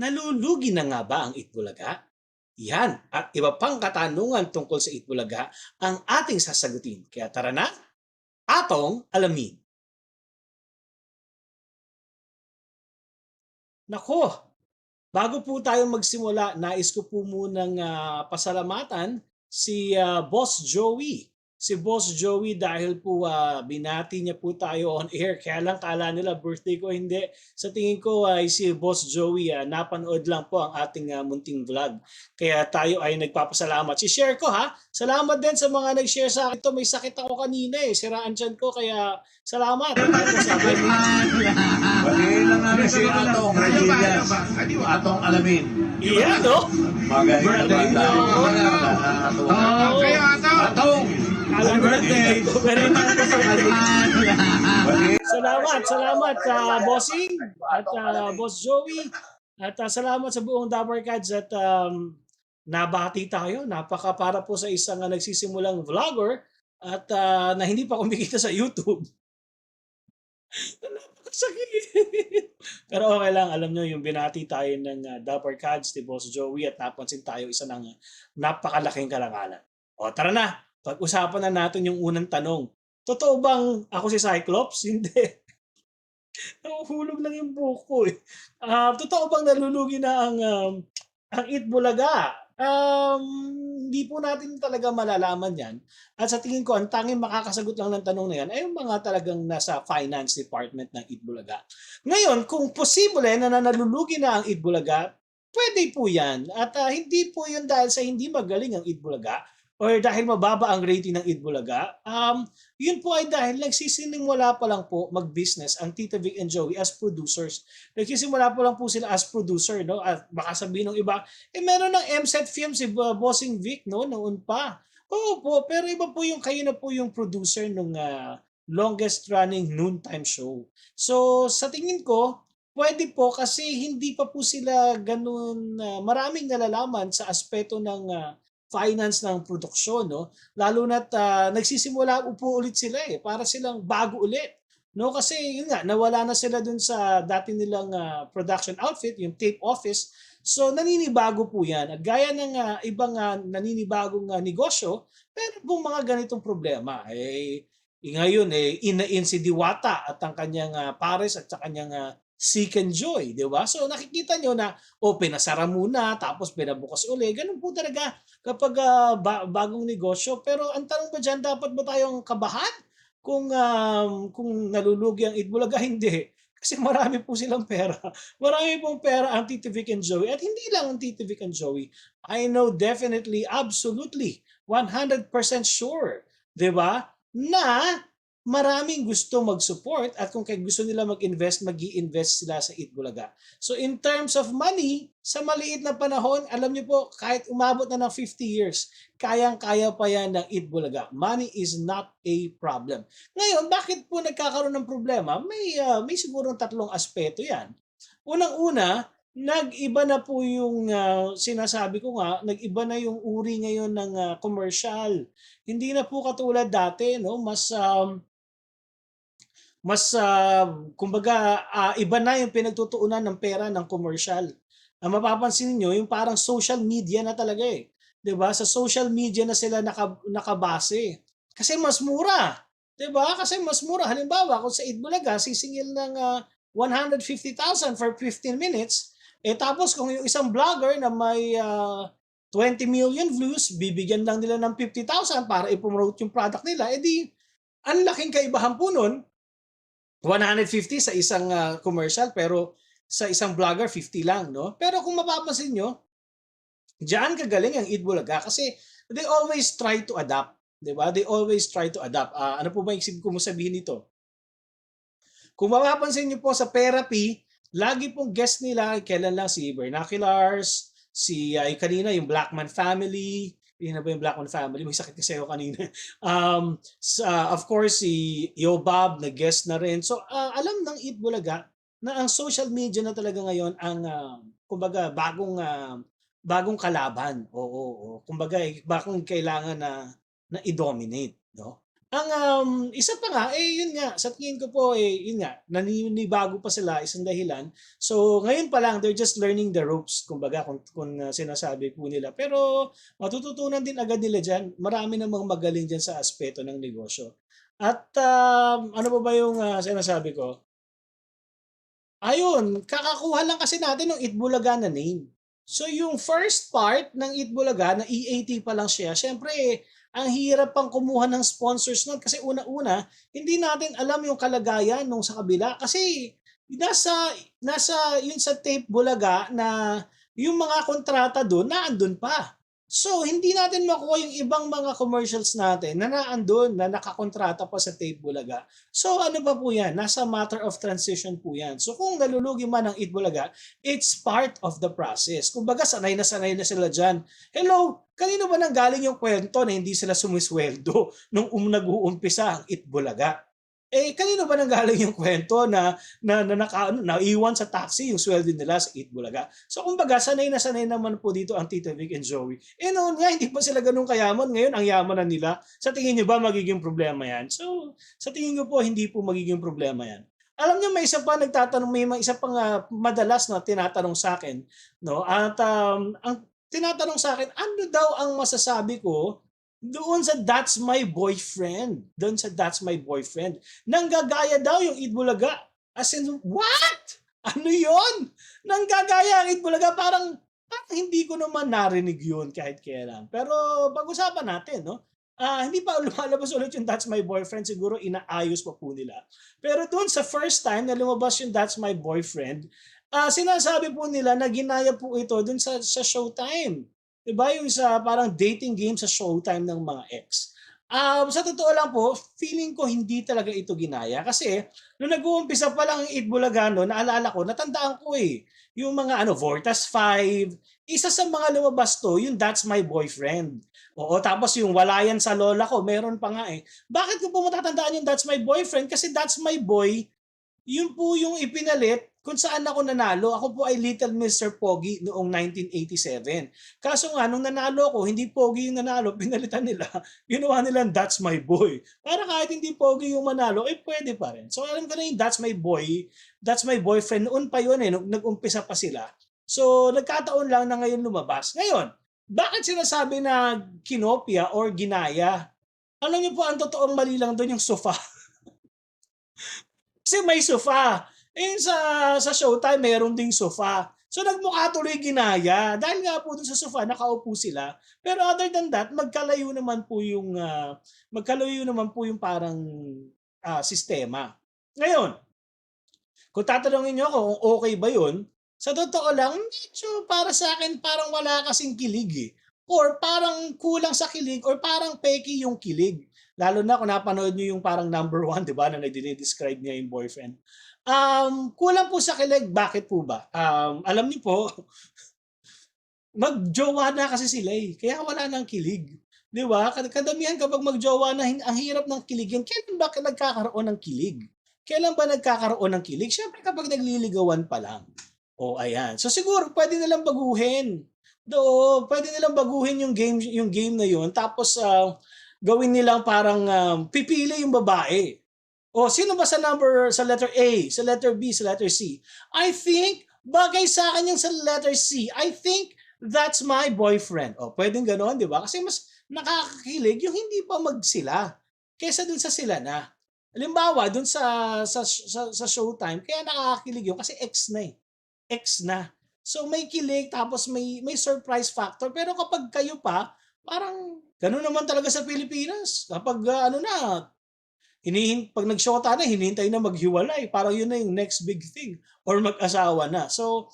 Nalulugi na nga ba ang Itbulaga? Yan at iba pang katanungan tungkol sa Itbulaga ang ating sasagutin. Kaya tara na, atong alamin. Nako, bago po tayo magsimula, nais ko po munang ah, pasalamatan si ah, Boss Joey. Si Boss Joey dahil po ah, binati niya po tayo on air. Kaya lang kala nila birthday ko, hindi. Sa tingin ko ay si Boss Joey ah, napanood lang po ang ating ah, munting vlog. Kaya tayo ay nagpapasalamat. Si-share ko ha. Salamat din sa mga nag-share sa akin. to May sakit ako kanina eh. Siraan dyan ko kaya salamat. Sabi, Batiin lang namin si Atong Alamin. Iyan no? Na Birthday mo. Atong. Atong. Salamat, salamat sa Bossing at ah, Boss Joey. At ah, salamat sa buong Dabber Cats at um, nabati tayo. Napaka para po sa isang ah, nagsisimulang vlogger at ah, na hindi pa kumikita sa YouTube. Pero okay lang, alam nyo, yung binati tayo ng uh, Dapper Cats, ni Boss Joey at napansin tayo isa ng napakalaking karangalan. O tara na, pag-usapan na natin yung unang tanong. Totoo bang ako si Cyclops? Hindi. Nahuhulog lang yung buhok ko eh. Ah, totoo bang nalulugi na ang um, ang Itbulaga? Um, hindi po natin talaga malalaman yan. At sa tingin ko, ang tanging makakasagot lang ng tanong na yan ay yung mga talagang nasa finance department ng Itbulaga. Ngayon, kung posible na nalulugi na ang Itbulaga, pwede po yan. At ah, hindi po yun dahil sa hindi magaling ang Itbulaga or dahil mababa ang rating ng Itbulaga. Um, yun po ay dahil nagsisinimula pa lang po mag-business ang Tita Vic and Joey as producers. Nagsisimula pa lang po sila as producer, no? At baka sabihin ng iba, eh meron ng MSET film si uh, Bossing Vic, no? Noon pa. Oo po, pero iba po yung kayo na po yung producer nung ah, longest running noontime show. So, sa tingin ko, pwede po kasi hindi pa po sila ganun ah, maraming nalalaman sa aspeto ng ah, finance ng produksyon, no? Lalo na't ah, nagsisimula po ulit sila eh, para silang bago ulit. No, kasi yun nga, nawala na sila dun sa dati nilang ah, production outfit, yung tape office. So naninibago po yan. At gaya ng ah, ibang ah, naninibagong ah, negosyo, pero pong mga ganitong problema, eh, ngayon, eh, ina-in si Diwata at ang kanyang ah, pares at sa kanyang ah, Seek and Joy, di ba? So nakikita nyo na, o pinasara muna, tapos pinabukas uli. Ganun po talaga kapag ah, ba- bagong negosyo. Pero ang tanong ba dyan, dapat ba tayong kabahan kung, um, kung nalulugi ang Itbulaga? Hindi. Kasi marami po silang pera. Marami pong pera ang Tito Vic and Joey. At hindi lang ang Tito Vic and Joey. I know definitely, absolutely, 100% sure, di ba, na maraming gusto mag-support at kung kaya gusto nila mag-invest, mag invest sila sa Itbulaga. So in terms of money, sa maliit na panahon, alam niyo po, kahit umabot na ng 50 years, kayang-kaya pa yan ng Itbulaga. Money is not a problem. Ngayon, bakit po nagkakaroon ng problema? May, ah, may siguro tatlong aspeto yan. Unang-una, nag-iba na po yung ah, sinasabi ko nga, nag-iba na yung uri ngayon ng ah, commercial. Hindi na po katulad dati, no? Mas um, mas ah, kumbaga ah, iba na yung pinagtutuunan ng pera ng commercial. Ang mapapansin niyo yung parang social media na talaga eh. 'Di ba? Sa social media na sila naka, nakabase. Kasi mas mura. 'Di ba? Kasi mas mura. Halimbawa, kung sa Itbulaga sisingil ng ah, 150,000 for 15 minutes, eh tapos kung yung isang vlogger na may ah, 20 million views, bibigyan lang nila ng 50,000 para i-promote yung product nila, edi ang laking kaibahan po nun, 150 sa isang ah, commercial pero sa isang vlogger 50 lang, no? Pero kung mapapansin nyo, diyan kagaling ang Itbulaga kasi they always try to adapt, 'di ba? They always try to adapt. Ah, ano po ba isip ko mo sabihin nito? Kung mapapansin niyo po sa therapy, lagi pong guest nila, kailan lang si Vernaculars, si uh, kanina yung Blackman family, yun na ba yung Blackman family? May sakit kasi ako kanina. Um, sa, of course, si Yo Bob, na rin. So, ah, alam ng Eat Bulaga na ang social media na talaga ngayon ang, ah, kumbaga, bagong, ah, bagong kalaban. Oo, oo. Kumbaga, eh, bakong kailangan na, na i-dominate. No? Ang um, isa pa nga, eh yun nga, sa tingin ko po, eh yun nga, naninibago pa sila, isang dahilan. So ngayon pa lang, they're just learning the ropes, kumbaga kung, kung uh, sinasabi po nila. Pero matututunan din agad nila dyan. Marami namang magaling dyan sa aspeto ng negosyo. At um, ano ba ba yung uh, sinasabi ko? Ayun, kakakuha lang kasi natin ng Itbulaga na name. So yung first part ng Itbulaga na EAT pa lang siya, syempre ang hirap pang kumuha ng sponsors nun kasi una-una, hindi natin alam yung kalagayan nung sa kabila kasi nasa nasa yun sa tape Bulaga na yung mga kontrata doon naandun pa. So, hindi natin makuha yung ibang mga commercials natin na naandun, na nakakontrata pa sa tape Bulaga. So, ano pa po yan? Nasa matter of transition po yan. So, kung nalulugi man ang Eat Bulaga, it's part of the process. Kumbaga, sanay na sanay na sila dyan. Hello, kanino ba nang galing yung kwento na hindi sila sumisweldo nung um, nag-uumpisa ang Eat Bulaga? Eh, kanino ba nang galing yung kwento na, na, na, naka, ano, naiwan sa taxi yung sweldo nila sa Eat Bulaga? So, kumbaga, sanay na sanay naman po dito ang Tita Vic and Joey. Eh, noon nga, hindi pa sila ganun kayaman. Ngayon, ang yaman na nila. Sa tingin nyo ba magiging problema yan? So, sa tingin ko po, hindi po magiging problema yan. Alam niyo may isa pa nagtatanong, may isa pang uh, madalas na tinatanong sa akin, no? At um, ang tinatanong sa akin, ano daw ang masasabi ko doon sa That's My Boyfriend. Doon sa That's My Boyfriend. Nanggagaya daw yung Itbulaga. As in, what? Ano yon? Nanggagaya ang Itbulaga. Parang, parang hindi ko naman narinig yun kahit kailan. Pero pag-usapan natin, no? Ah, hindi pa lumalabas ulit yung That's My Boyfriend. Siguro inaayos pa po nila. Pero doon sa first time na lumabas yung That's My Boyfriend, ah sinasabi po nila na ginaya po ito doon sa, sa Showtime. Diba yung sa parang dating game sa Showtime ng mga ex. Um, sa totoo lang po, feeling ko hindi talaga ito ginaya. Kasi, nung nag-uumpisa pa lang ang Itbulagano, naalala ko, natandaan ko eh, yung mga ano, Vortas 5, isa sa mga lumabas to, yung That's My Boyfriend. Oo, tapos yung Wala Yan sa Lola ko, meron pa nga eh. Bakit ko po matatandaan yung That's My Boyfriend? Kasi That's My Boy, yun po yung ipinalit kung saan ako nanalo. Ako po ay Little Mr. Pogi noong 1987. Kaso nga, nung nanalo ako, hindi Pogi yung nanalo, pinalitan nila. Ginawa nila, That's My Boy. Para kahit hindi Pogi yung manalo, eh pwede pa rin. So alam ko na yung That's My Boy, That's My Boyfriend, noon pa yun eh, nag-umpisa pa sila. So nagkataon lang na ngayon lumabas. Ngayon, bakit sinasabi na kinopia or ginaya? Alam niyo po, ang totoong mali lang doon yung sofa. Kasi may sofa. Eh sa, sa showtime, meron ding sofa. So nagmukha tuloy ginaya. Dahil nga po dun sa sofa, nakaupo sila. Pero other than that, magkalayo naman po yung, uh, magkalayo naman po yung parang uh, sistema. Ngayon, kung tatanungin nyo ako kung okay ba yun, sa totoo lang, medyo para sa akin parang wala kasing kilig eh. Or parang kulang sa kilig or parang peki yung kilig. Lalo na kung napanood nyo yung parang number one, di ba, na nag-describe niya yung boyfriend. Um, kulang po sa kilig. Bakit po ba? Um, alam niyo po, magjowa na kasi sila eh. Kaya wala nang kilig. Di ba? Kadamihan kapag magjowa na, ang hirap ng kiligin. Kailan ba nagkakaroon ng kilig? Kailan ba nagkakaroon ng kilig? Siyempre kapag nagliligawan pa lang. O ayan. So siguro pwede nilang baguhin. Do, pwede nilang baguhin yung game yung game na yun. Tapos uh, gawin nilang parang um, pipili yung babae. O sino ba sa number sa letter A, sa letter B, sa letter C? I think bagay sa akin yung sa letter C. I think that's my boyfriend. O pwedeng ganoon, 'di ba? Kasi mas nakakakilig yung hindi pa magsila kaysa dun sa sila na. Halimbawa, dun sa, sa, sa, sa showtime, kaya nakakakilig yun kasi ex na eh. Ex na. So may kilig tapos may may surprise factor pero kapag kayo pa parang ganoon naman talaga sa Pilipinas. Kapag uh, ano na hinihin pag nagshota na hinihintay na maghiwalay, parang yun na yung next big thing. Or mag-asawa na. So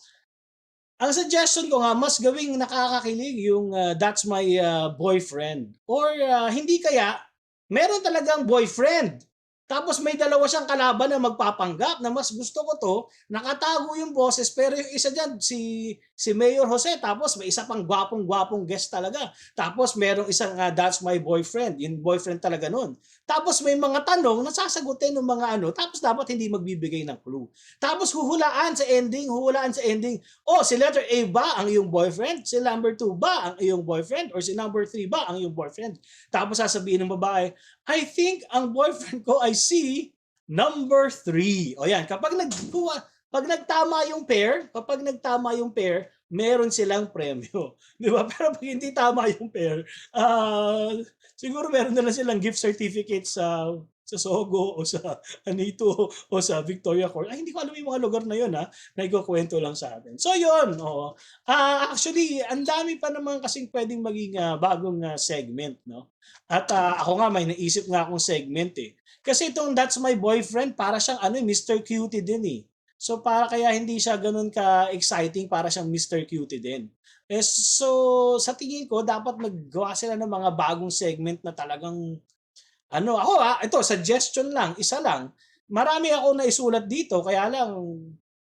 ang suggestion ko nga mas gawing nakakakilig yung uh, that's my uh, boyfriend. Or uh, hindi kaya meron talagang boyfriend. Tapos may dalawa siyang kalaban na magpapanggap na mas gusto ko to, nakatago yung boses pero yung isa diyan si si Mayor Jose tapos may isa pang gwapong-gwapong guest talaga. Tapos merong isang ah, that's my boyfriend, yung boyfriend talaga nun. Tapos may mga tanong na sasagutin ng mga ano, tapos dapat hindi magbibigay ng clue. Tapos huhulaan sa ending, huhulaan sa ending. Oh, si letter A ba ang iyong boyfriend? Si number 2 ba ang iyong boyfriend? Or si number 3 ba ang iyong boyfriend? Tapos sasabihin ng babae, I think ang boyfriend ko ay si number 3. O yan, kapag nagkuha, pag nagtama yung pair, kapag nagtama yung pair, meron silang premyo. Di ba? Pero pag hindi tama yung pair, ah siguro meron na lang silang gift certificate sa sa Sogo o sa Anito o sa Victoria Court. Ay, hindi ko alam yung mga lugar na yun ha, na ikukwento lang sa atin. So yun, oo. Ah, actually, ang dami pa naman kasing pwedeng maging ah, bagong ah, segment, no? At ah, ako nga, may naisip nga akong segment eh. Kasi itong That's My Boyfriend, para siyang ano, eh, Mr. Cutie din eh. So para kaya hindi siya ganun ka-exciting, para siyang Mr. Cutie din. Eh, so sa tingin ko, dapat maggawa sila ng mga bagong segment na talagang ano, ako ah, ito, suggestion lang, isa lang. Marami ako na isulat dito, kaya lang,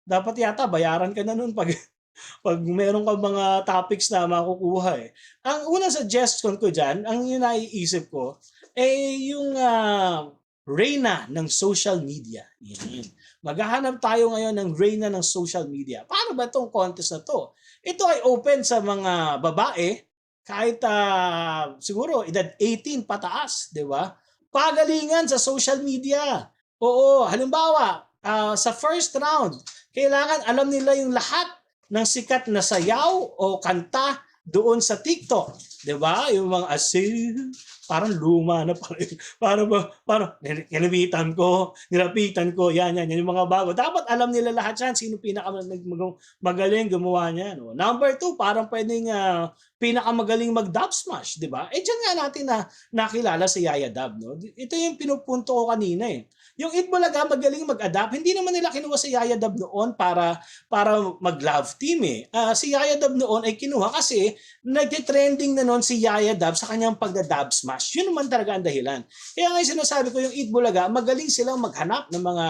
dapat yata bayaran ka na nun pag, pag meron ka mga topics na makukuha eh. Ang unang suggestion ko dyan, ang yun naiisip ko, eh yung ah, reyna ng social media. Yan. Maghahanap tayo ngayon ng reyna ng social media. Paano ba itong contest na to? Ito ay open sa mga babae, kahit ah, siguro edad 18 pataas, di ba? Pagalingan sa social media. Oo, halimbawa, ah, sa first round, kailangan alam nila yung lahat ng sikat na sayaw o kanta doon sa TikTok. 'Di ba? Yung mga asin, parang luma na pala. yun. Para ba, parang kinabitan ko, nilapitan ko, yan, yan, yan, yung mga bago. Dapat alam nila lahat yan, sino pinaka mag- mag- magaling gumawa niya. No? Number two, parang pwedeng ah, pinakamagaling mag-dub smash, di ba? Eh, dyan nga natin na nakilala si Yaya Dub, no? Ito yung pinupunto ko kanina eh. Yung Itbulaga magaling mag-adapt, hindi naman nila kinuha si Yaya Dub noon para para mag-love team eh. Ah, si Yaya Dub noon ay kinuha kasi nagte-trending na noon si Yaya Dub sa kanyang pagda-dub smash. Yun naman talaga ang dahilan. Kaya nga yung sinasabi ko yung Itbulaga, magaling silang maghanap ng mga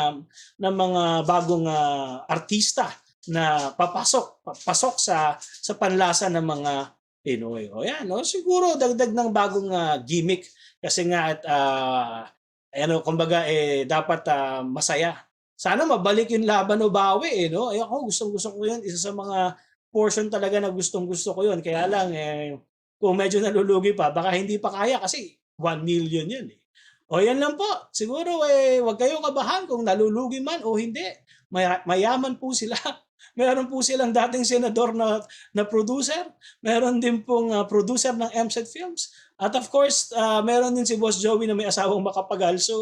ng mga bagong ah, artista na papasok papasok sa sa panlasa ng mga Pinoy. O yan, no? siguro dagdag ng bagong ah, gimmick kasi nga at ah, ano, kumbaga eh dapat ah, masaya. Sana mabalik yung laban o bawi eh, no? Ay ako gustong gusto ko 'yun, isa sa mga portion talaga na gustong gusto ko 'yun. Kaya lang eh kung medyo nalulugi pa, baka hindi pa kaya kasi 1 million 'yun eh. O yan lang po. Siguro eh wag kayong kabahan kung nalulugi man o hindi. Maya- mayaman po sila. Meron po silang dating senador na na producer. Meron din pong ah, producer ng MSET Films. At of course, ah, meron din si Boss Joey na may asawang makapagal. So,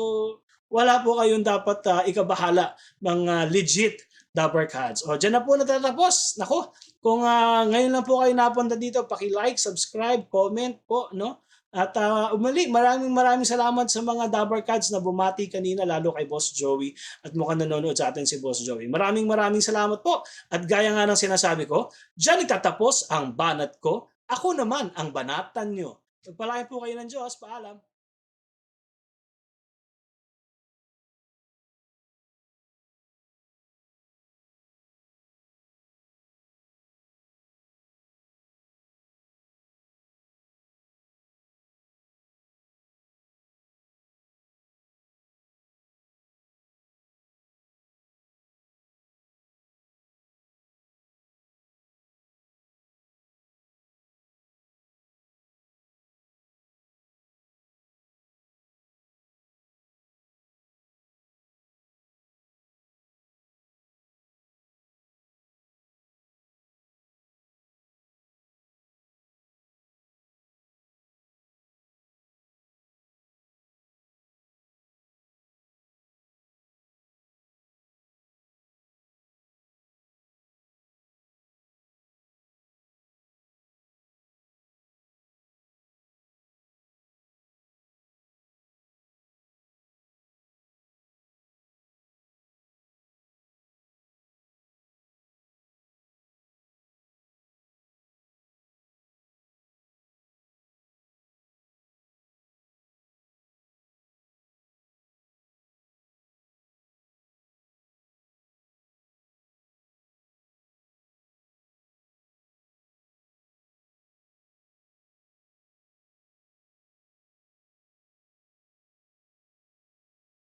wala po kayong dapat ah, ikabahala ng ah, legit Dapper Cats. O, dyan na po natatapos. Nako, kung ah, ngayon lang po kayo napunta dito, paki-like, subscribe, comment po, no? At ah, umali, maraming maraming salamat sa mga Dabber Cats na bumati kanina, lalo kay Boss Joey at mukhang nanonood sa atin si Boss Joey. Maraming maraming salamat po. At gaya nga ng sinasabi ko, dyan nagtatapos ang banat ko. Ako naman ang banatan nyo. Pagpalain po kayo ng Diyos. Paalam.